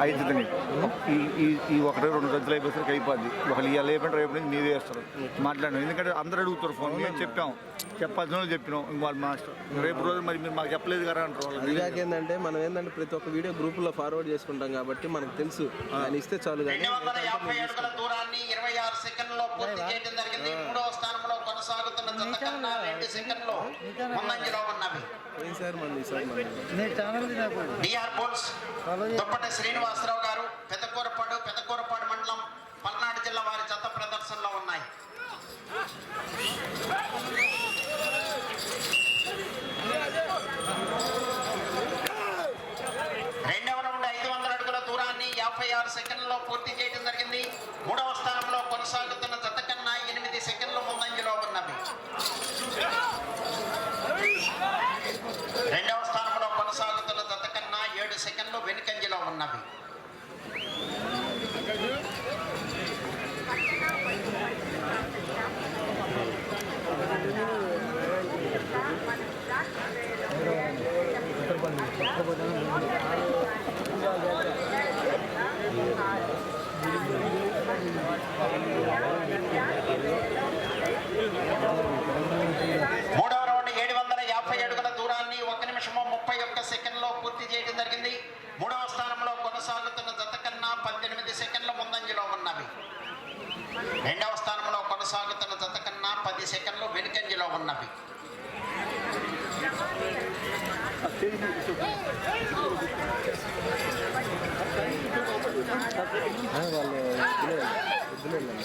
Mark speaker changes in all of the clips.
Speaker 1: నీకు ఈ ఈ ఈ ఒకటి రెండు గంటలు అయిపోతే అయిపోద్ది. ఒకళ్ళు ఇవాళ అయిపోయిన రేపు నుంచి మీరే వేస్తారు మాట్లాడు ఎందుకంటే అందరూ అడుగుతారు ఫోన్. మేము చెప్పాం. చెప్పాల్సిన వాళ్ళు చెప్పినాం వాళ్ళు మాస్టర్. రేపు రోజు మరి మీరు మాకు చెప్పలేదు కదా అంటారు వాళ్ళు.
Speaker 2: ఇలాగ ఏంటంటే మనం ఏంటంటే ప్రతి ఒక్క వీడియో గ్రూపులో ఫార్వర్డ్ చేసుకుంటాం కాబట్టి మనకు తెలుసు. ఆయన ఇస్తే చాలు కానీ
Speaker 3: రెండు వందల యాభై అడుగుల దూరాన్ని ఇరవై ఆరు సెకండ్లలో పూర్తి చేయడం జరిగింది. మూడవ స్థానంలో కొనసాగుతున్న జత కన్నా రెండు సెకండ్లు ముందంజలో ఉన్నవి.
Speaker 2: పోయిన సార్ మంది ఈసారి మంది
Speaker 3: డిఆర్ బోల్స్. దుప్పటి శ్రీనివాసరావు గారు పెదకూరపాడు పెదకూరపాడు మండలం పల్నాడు జిల్లా వారి జత ప్రదర్శనలో ఉన్నాయి రెండవ రౌండ్ ఐదు వందల అడుగుల దూరాన్ని యాభై ఆరు సెకండ్లలో పూర్తి చేయడం జరిగింది మూడవ స్థానంలో కొనసాగుతున్న జత కన్నా ఎనిమిది సెకండ్లు ముందంజలో ఉన్నవి రెండవ స్థానంలో కొనసాగుతున్న జత కన్నా ఏడు సెకండ్లు వెనుకంజలో ఉన్నవి మూడవ రౌండ్ ఏడు వందల యాభై అడుగుల దూరాన్ని ఒక నిమిషము ముప్పై ఒక్క సెకండ్లో పూర్తి చేయడం జరిగింది. మూడవ స్థానంలో కొనసాగుతున్న జత కన్నా పద్దెనిమిది సెకండ్ల ముందంజలో ఉన్నవి రెండవ స్థానంలో కొనసాగుతున్న జత కన్నా పది సెకండ్లు వెనుకంజలో ఉన్నవి
Speaker 2: ఆ, వాళ్ళు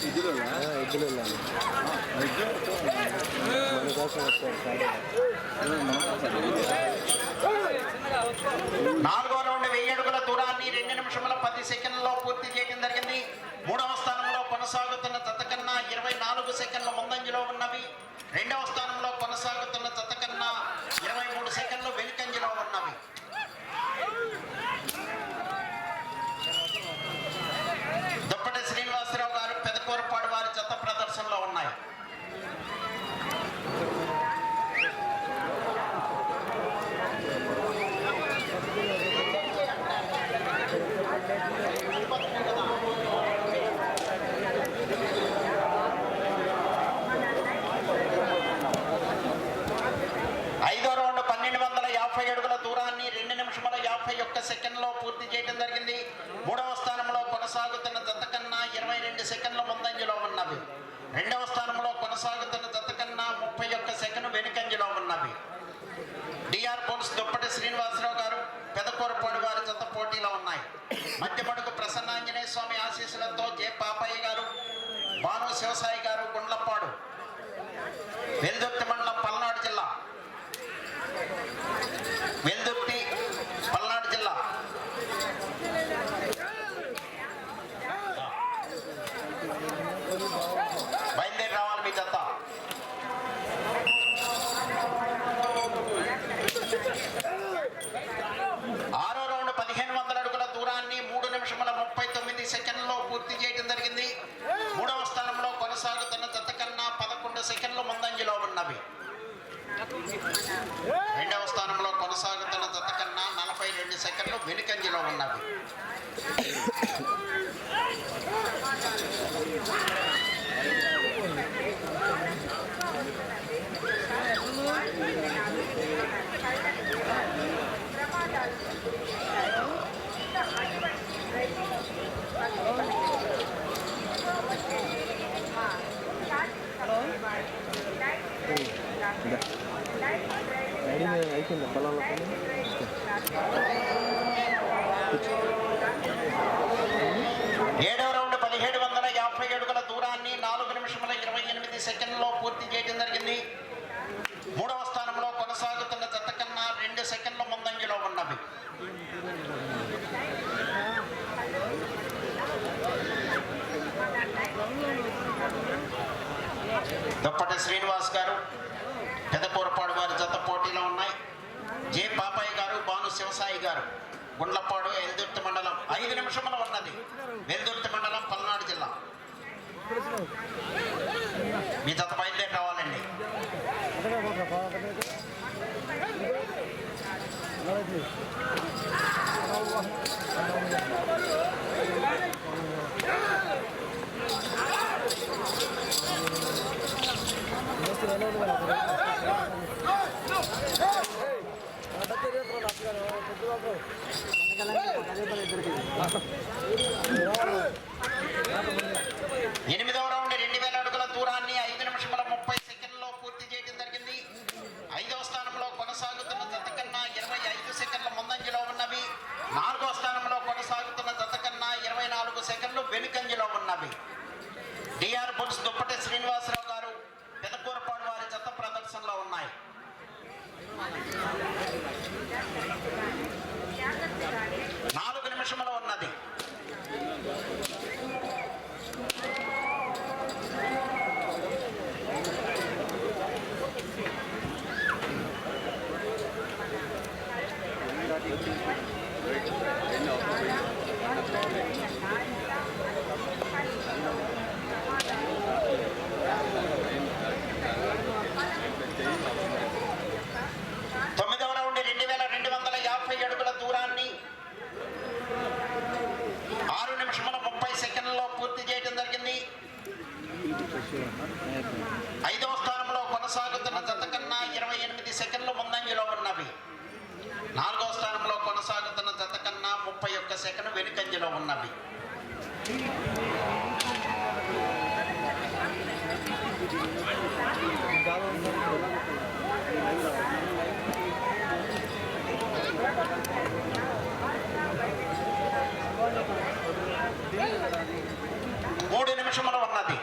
Speaker 2: ఇద్దరు ఇద్దరు వెళ్ళాలి మన కోసం
Speaker 3: నాలుగో రౌండ్ వెయ్యి అడుగుల దూరాన్ని రెండు నిమిషముల పది సెకండ్లలో పూర్తి చేయడం జరిగింది. మూడవ స్థానంలో కొనసాగుతున్న తతకన్నా ఇరవై నాలుగు సెకండ్ల ముందంజలో ఉన్నవి. రెండవ స్థానం కొనసాగుతున్న జత కన్నా ఇరవై మూడు సెకండ్లు వెనుకంజలో ఉన్నవి దుప్పటి శ్రీనివాసరావు గారు పెదకూరపాడు వారి జత ప్రదర్శనలో ఉన్నాయి ఐదో రౌండ్ పన్నెండు వందల యాభై అడుగుల దూరాన్ని రెండు నిమిషముల యాభై ఒక్క సెకండ్లో పూర్తి చేయడం జరిగింది మూడవ స్థానంలో కొనసాగుతున్న జత కన్నా ఇరవై రెండు సెకండ్ల ముందంజలో ఉన్నవి రెండవ స్థానంలో కొనసాగుతున్న జత కన్నా ముప్పై ఒక్క సెకండ్ వెనుకంజలో ఉన్నవి డిఆర్ బోన్స్ దుప్పటి శ్రీనివాసరావు గారు పెదకూరపాడు వారి జత పోటీలో ఉన్నాయి మధ్యపడుకు ప్రసన్నాంజనేయ స్వామి ఆశీస్సులతో జె పాపయ్య గారు భాను శివసాయి గారు గుండ్లప్పాడు వెల్దుర్తి మండలం పల్నాడు జిల్లా వెల్దుర్తి పల్నాడు జిల్లా బయలుదేరి రావాలి మీ జత ఆరో రౌండ్ పదిహేను వందల అడుగుల దూరాన్ని మూడు నిమిషముల ముప్పై తొమ్మిది సెకండ్లో పూర్తి చేయడం జరిగింది. మూడవ స్థానంలో కొనసాగుతున్న జత కన్నా పదకొండు సెకండ్లు ముందంజలో ఉన్నవి. రెండవ స్థానంలో కొనసాగుతున్న జత కన్నా నలభై రెండు సెకండ్లు వెనుకంజలో ఉన్నవి. ఏడవ రౌండ్ పదిహేడు వందల యాభై అడుగుల దూరాన్ని నాలుగు నిమిషముల ఇరవై ఎనిమిది సెకండ్లో పూర్తి చేయడం జరిగింది. మూడవ స్థానంలో కొనసాగుతున్న జత కన్నా రెండు సెకండ్ల ముందంజలో ఉన్నవి. దుప్పటి శ్రీనివాస్ గారు పెదకూరపాడు వారి జత పోటీలో ఉన్నాయి. జే. పాపయ్య గారు భాను శివసాయి గారు. గుండ్లపాడు ఎందుర్తి మండలం ఐదు నిమిషముల ఉన్నది. వెల్దుర్తి మండలం పల్నాడు జిల్లా. మీ తత బయలుదేరి కావాలండి ఇద్దరికి వెనుకంజలో ఉన్నవి మూడు నిమిషములు ఉన్నది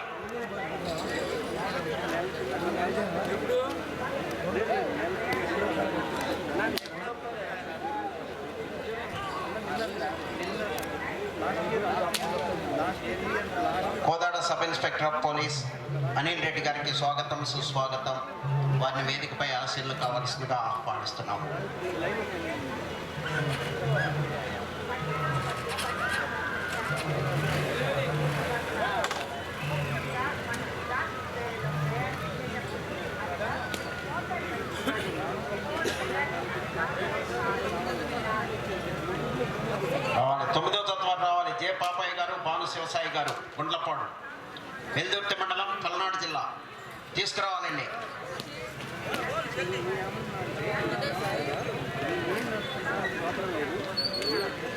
Speaker 3: Kodad sub inspector of police Anil Reddy గారికి స్వాగతం సుస్వాగతం. వారిని వేదికపై ఆశీర్లు కావలసిందిగా ఆహ్వానిస్తున్నాము. తొమ్మిదో తత్వాలు రావాలి. జే పాపయ్య గారు భాను శివసాయి గారు గుండ్లపాడు. వెల్దుర్తి మండలం పల్నాడు జిల్లా. తీసుకురావాలండి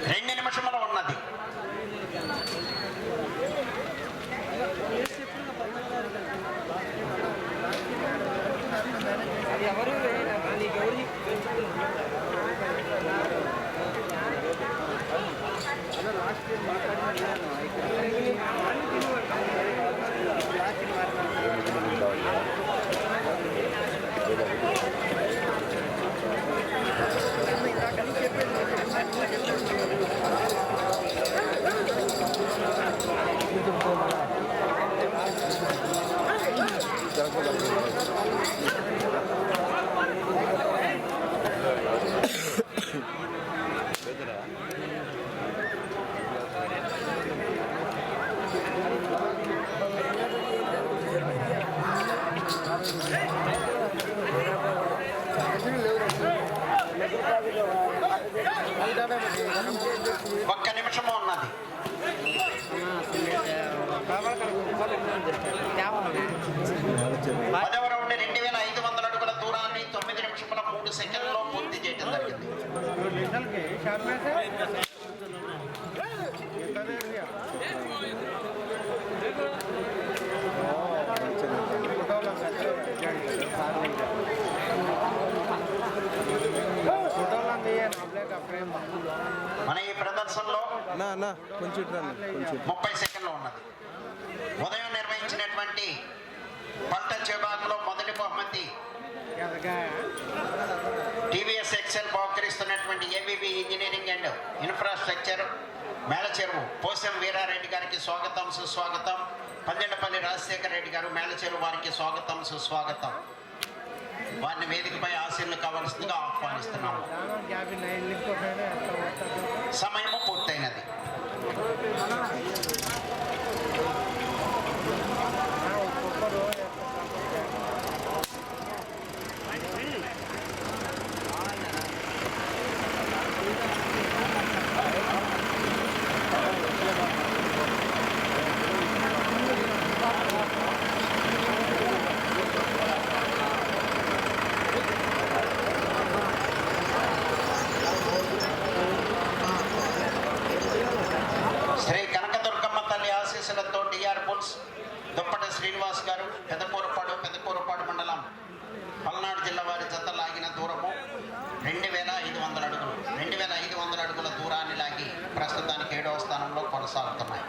Speaker 3: రెండు నిమిషములు ఉన్నది ఒక్క నిమిషము ఉన్నది పదవ రౌండ్ రెండు వేల ఐదు వందల అడుగుల దూరాన్ని తొమ్మిది నిమిషముల మూడు సెకండ్లలో పూర్తి చేయడం జరిగింది మన ఈ ప్రదర్శనలో
Speaker 2: కొంచెం.
Speaker 3: ముప్పై సెకండ్లు ఉన్నది ఉదయం నిర్వహించినటువంటి పంట విభాగంలో మొదటి బహుమతి TVS Excel బహుకరిస్తున్నటువంటి ABB engineering and infrastructure Melacheruvu Posam Veerareddy గారికి స్వాగతం సుస్వాగతం. పందెండపల్లి రాజశేఖర రెడ్డి గారు మేళచెరువు వారికి స్వాగతం సుస్వాగతం. వారిని వేదికపై ఆశీర్లు కావాల్సిందిగా ఆహ్వానిస్తున్నాము. సమయము పూర్తయినది. పెదకూరపాడు పెదకూరపాడు మండలం పల్నాడు జిల్లా వారి జత లాగిన దూరము రెండు వేల ఐదు వందల అడుగులు. రెండు వేల ఐదు వందల అడుగుల దూరాన్ని లాగి ప్రస్తుతానికి ఏడవ స్థానంలో కొనసాగుతున్నాయి.